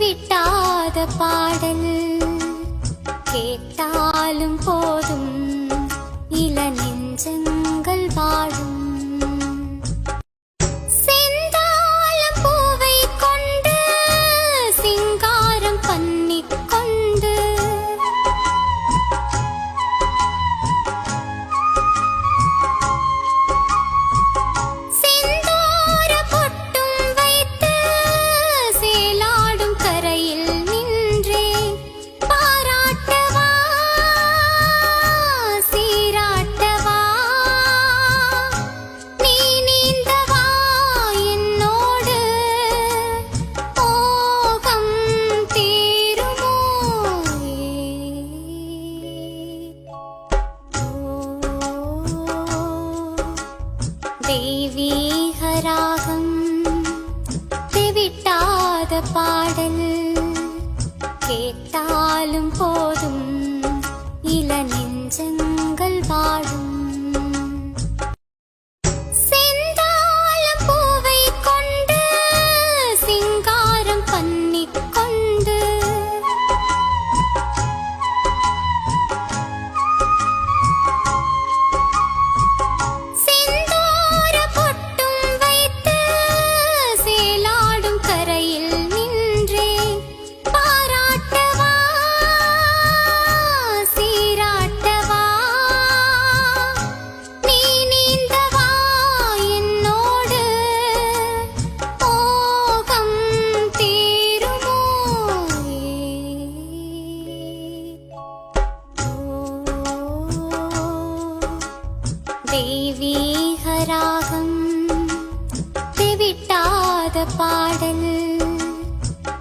விட்டாத பாடல். கேட்டாலும் போதும் இள நெஞ்சங்கள் விட்டாலும் போதும். இள நெஞ்சங்கள் வாழும்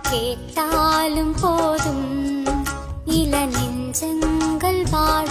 கேட்டாலும் போதும். இள நெஞ்சங்கள் வாழும்